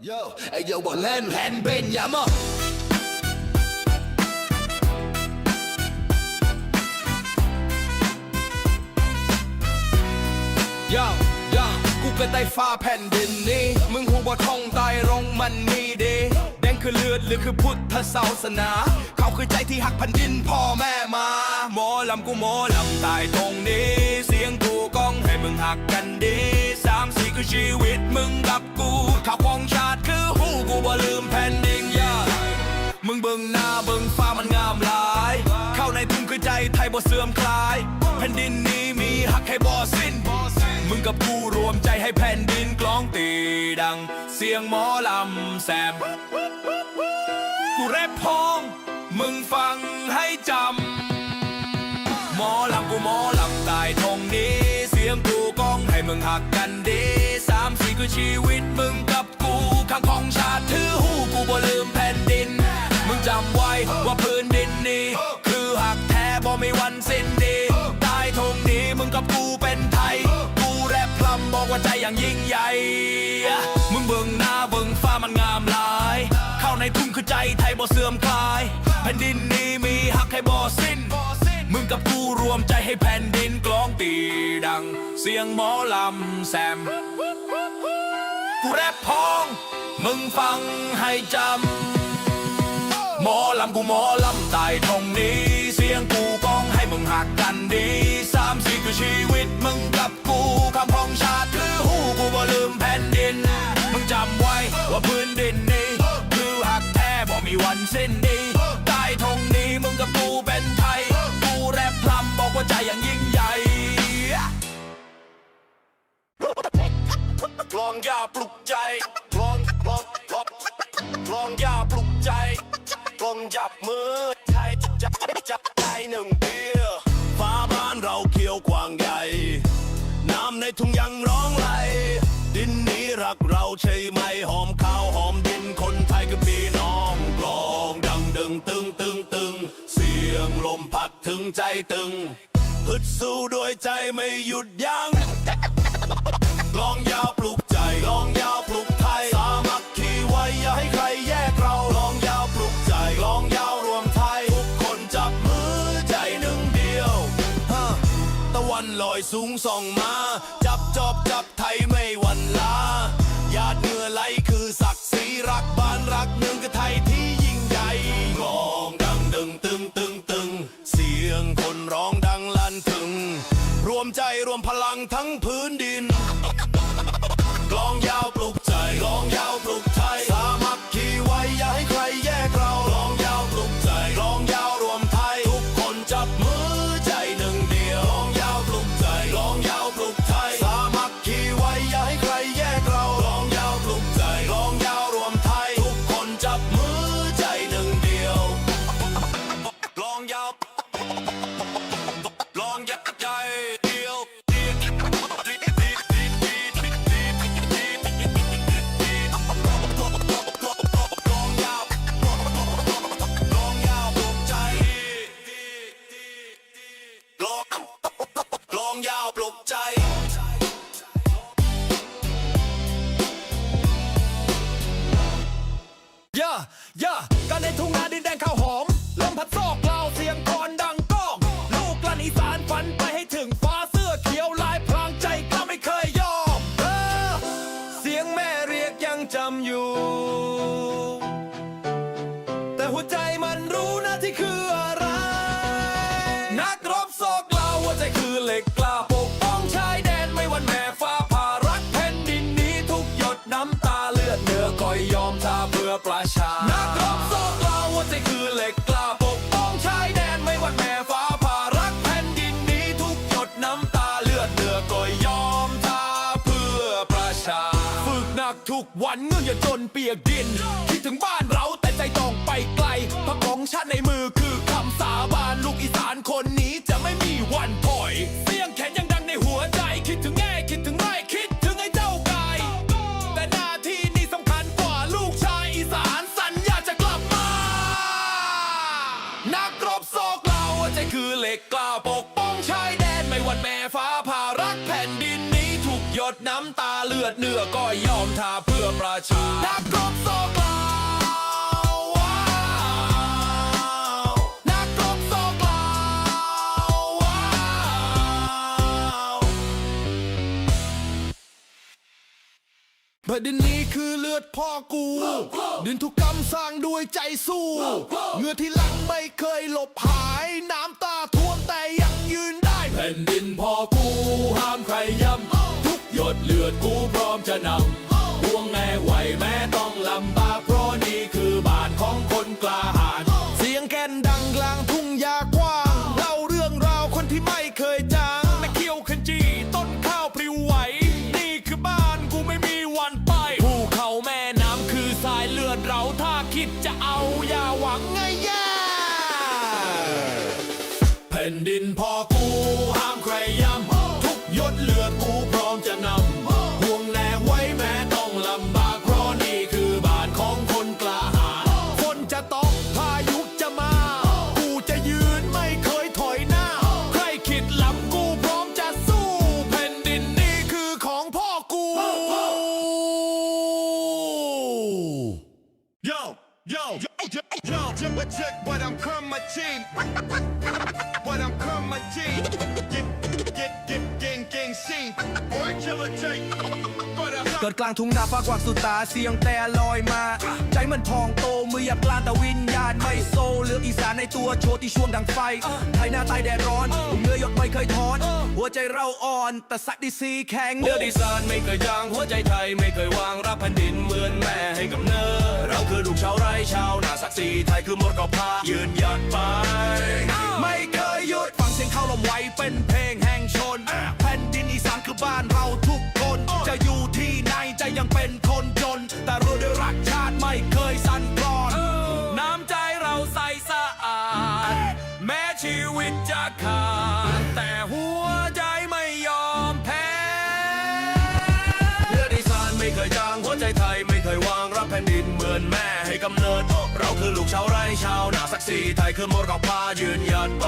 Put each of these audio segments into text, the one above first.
Yo, hey yo, bọn lên hẹn bên nhà mơ ย่าย่ากูเป็นไต้ฟ้าแผ่นดินนี้ มึงหูบ่ท่องใต้รงมันนี่เดแดงคือเลือดหรือคือพุทธศาสนา เขาคือใจที่หักแผ่นดินพ่อแม่มา หมอลำกูหมอลำตายตรงนี้ เสียงกูก้องให้มึงหักกันดีสามสี่คือชีวิตมึงกับ ข่าวของชาติคือหูกูบ่ลืมแผ่นดินยามึงเบิ่งหน้าเบิ่งฟ้ามันงามหลาย เข้าในทุ่งคือใจไทยบ่เสื่อมคลาย แผ่นดินนี้มีหักให้บ่สิ้น มึงกับกูรวมใจให้แผ่นดินกลองตีดัง เสียงหมอลำแซม กูแรปพอง มึงฟังให้จำหมอลำกูหมอลำตายทงนี้ เสียงกูก้องให้มึงหักกันดีำสี่คือชีวิตมึงกับกูข้างของชาติถือหูกูบ่ลืมแผ่นดิน มึงจำไว้ว่าพื้นดินนี้ คือหักแท้บ่มีวันสิ้นดีใต้ทงนี้มึงกับกูเป็นไทย กูแรปพลำบอกว่าใจอย่างยิ่งใหญ่ มึงเบิ่งหน้าเบิ่งฟ้ามันงามหลาย เข้าในทุ่งคือใจไทยบ่เสื่อมคลายแผ่นดินนี้มีหักให้บ่สิ้นมึงกับกูรวมใจให้แผ่นดินกลองตีดัง เสียงหมอลำแซม กูแรปพอง มึงฟังให้จำ หมอลำกูหมอลำตายตรงนี้ เสียงกูก้องให้มึงหักกันดีสามสี่คือชีวิตมึงกับกูคำพ้องชาติคือหูกูบ่ลืมแผ่นดิน มึงจำไว้ว่าพื้นดินนี้ คือหักแท้บ่มีวันสิ้นดีใต้ทงนี้มึงก ปลุกใจลองลองลองลองยาปลุกใจกลองจับมือใจจับจับใจหนึ่งเดียวฟ้าบ้านเราเขียวกว้างใหญ่ น้ำในทุ่งยังร้องไหล ดินนี้รักเราใช่ไหมหอมข้าวหอมดินคนไทยคือพี่น้องกลองดังดึงตึงตึงตึง เสียงลมพัดถึงใจตึงฮึดสู้ด้วยใจไม่หยุดยัง้งกลองยาวปลุก องยาวปลุกไทย สามัคคีไว้อย่าให้ใครแยกเราลองยาวปลุกใจลองยาวรวมไทย ทุกคนจับมือใจหนึ่งเดียวฮะตะวันลอยสูงส่องมา จับจอบจับไทยไม่หวันลาหยาดเหงื่อไหลคือศักดิ์ศรีรักบ้านรักเมืองคือไทยที่ยิ่งใหญ่กองดังดึงตึงตึงตึง เสียงคนร้องดังลั่นถึง รวมใจรวมพลังทั้งพื้นดิน ย่าย่ากันในทุ่งนาดินแดงข้าวหอม ลมพัดซอกกล่าวเสียงกอนดังก้อง ลูกกลั่นอีสานฝันไปให้ถึงฟ้าเสื้อเขียวลายพรางใจกล้าไม่เคยยอมเออเสียงแม่เรียกยังจำอยู่ แต่หัวใจมันรู้นะที่คืออะไร ทุกวันเงื่ออย่าจนเปียกดิน คิดถึงบ้านเราแต่ใจต้องไปไกลพระของชาติในมือคือคำสาบานลูกอีสานคนนี้จะไม่มีวันถอยเสียงแขนยังดังในหัวใจ คิดถึงแง่คิดถึงไรคิดถึงไอ้เจ้ากายแต่หน้าที่นี้สำคัญกว่าลูกชายอีสานสัญญาจะกลับมา นักรบโศกเราใจคือเหล็กกล้าปกป้องชายแดนไม่หวั่นแม่ฟ้า ดินนี้ถูกหยดน้ำำตาเลือดเนื้อก็ยอมทาเพื่อประชานักรบโซกลาวว้าวนักรบโซกลาวว้าวแผ่นดินนี้คือเลือดพ่อกูดินทุกกรรมสร้างด้วยใจสู้เหงื่อที่หลังไม่เคยหลบหายน้ำตาท่วมแต่ยังยืนได้แผ่นดินพ่อกูห้ามใครย้ำทุกหย ดเลือดกูพร้อมจะนำห่วงแม่ไหวแม้ต้องลำบาก Yo, yo, yo, yo, check, but I'm coming, team. But I'm coming, team. Get, get, get, gang, gang, scene. Boy, killer take. เกิดกลางทุ่งนาฟ้ากว้างสุดตาเสียงแต่ลอยมา ใจมันพองโตมือหยับกลานแต่วิญญาณไม่โซเหลืออีสานในตัวโชว์ที่ช่วงดังไฟไทยหน้าตายแดดร้อนเนื้อยกไม่เคยถอน หัวใจเราอ่อนแต่สักดีซีแข็งเลือดอีสานไม่เคยจาง หัวใจไทยไม่เคยวางรับแผ่นดินเหมือนแม่ให้กำเนิดเราคือลูกชาวไร่ชาวนาศักดิ์ศรีไทยคือหมดก็พายืนหยัดไป ไม่เคยหยุดฟังเสียงเข้าลมไว้เป็นเพลงแห่งชน แผ่นดินอีสานคือบ้านเราทุกคนจะอยู่ที่ไหน จะยังเป็นคนจน แต่รู้ด้วยรักชาติไม่เคยสั่นคลอน น้ำใจเราใสสะอาด แม้ชีวิตจะขาด แต่หัวใจไม่ยอมแพ้เลือดอีสานไม่เคยจางหัวใจไทยไม่เคยวางรับแผ่นดินเหมือนแม่ให้กำเนิด เราคือลูกชาวไร่ชาวนาศักดิ์ศรีไทยคือมรดกพายืนหยัดไป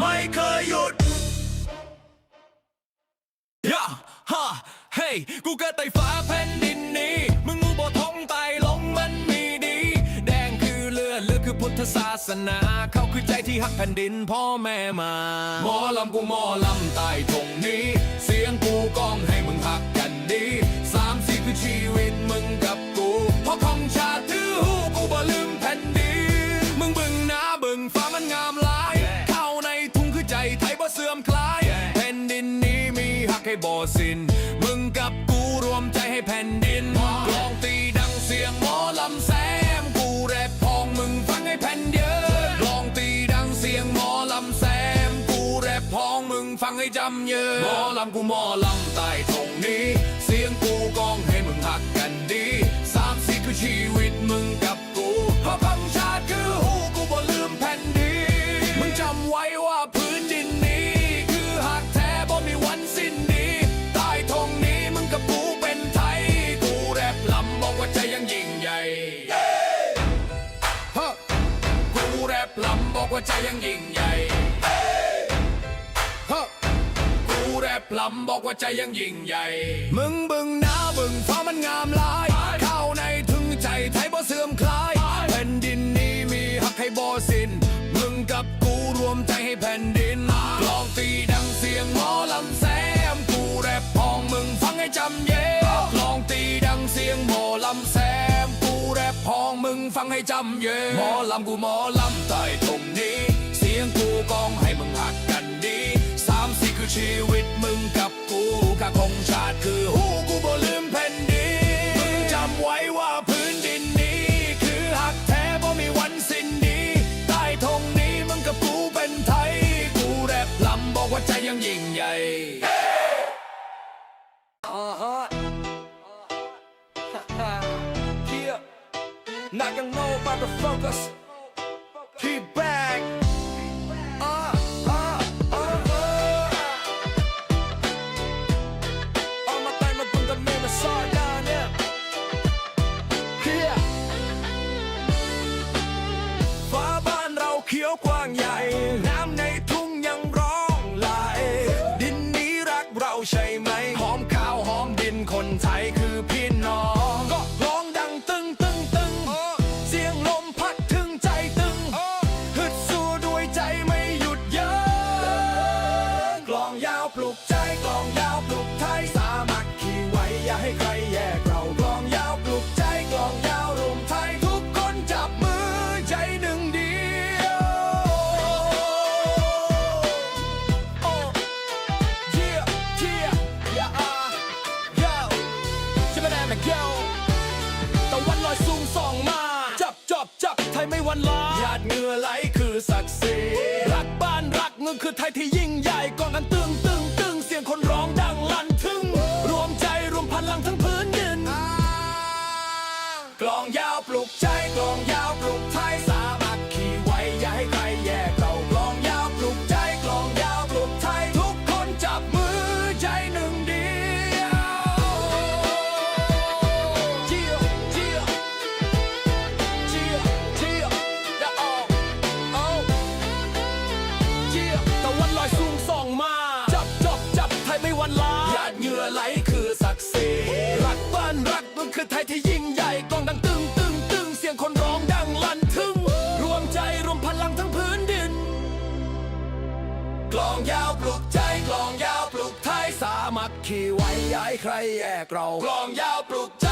ไม่เคยหยุดย่าฮ่า เฮ้ยกูเกิดใต้ฟ้าแผ่นดินนี้ มึงงูบ่ท้องไตลงมันมีดี แดงคือเลือดเลือดคือพุทธศาสนา เขาคือใจที่หักแผ่นดินพ่อแม่มาหมอลำกูหมอลำใต้ตรงนี้ เสียงกูก้องให้มึงหักกันดีสามสี่คือชีวิตมึงกับกูเพราะของชาติถือหูกูบ่ลืมแผ่นดิน มึงบึงนาบึงฟ้ามันงามหลาย เข้าในทุ่งคือใจไทยบ่เสื่อมคลาย แผ่นดินนี้มีหักให้บ่สิ้น พองมึงฟังให้จำเยอะหมอลำกูหมอลำใต้ตรงนี้ เสียงกูกองให้มึงหักกันดีสามสี่คือชีวิตมึงกับกูเพราะคำชาติคือหูกูบ่ลืมแผ่นดินมึงจำไว้ว่าพื้นดินนี้ คือหักแท้บ่มีวันสิ้นดีใต้ธงนี้มึงกับกูเป็นไทย กูแรปลำบอกว่าใจยังยิ่งใหญ่ฮะกูแรปลำบอกว่าใจยังยิ่งใหญ่ กูแรปลำบอกว่าใจยังยิ่งใหญ่ มึงบึงหน้าบึงฟ้ามันงามหลาย เข้าในถึงใจไทยบ่เสื่อมคลายแผ่นดินนี้มีหักให้บ่สิ้น มึงกับกูรวมใจให้แผ่นดินกลองตีดังเสียงหมอลำแซมกูแรปพองมึงฟังให้จำเย่กลองตีดังเสียงหมอลำแซมกูแรปพองมึงฟังให้จำเย่หมอลำกูหมอลำใต้ตรงนี้ เสียงกูกองให้มึงหักกันดีสามสี่ คือชีวิตมึงกับกูค่าของชาติคือหูกูบ่ลืมแผ่นดินมึงจำไว้ว่าพื้นดินนี้ คือหักแท้บ่มีวันสิ้นดีใต้ธงนี้มึงกับกูเป็นไทย กูแรปลำบอกว่าใจยังยิ่งใหญ่ Yeah, not gonna know about the focus. ครที่ยิ่ง ย้ายใครแยกเรากลองยาวปลุก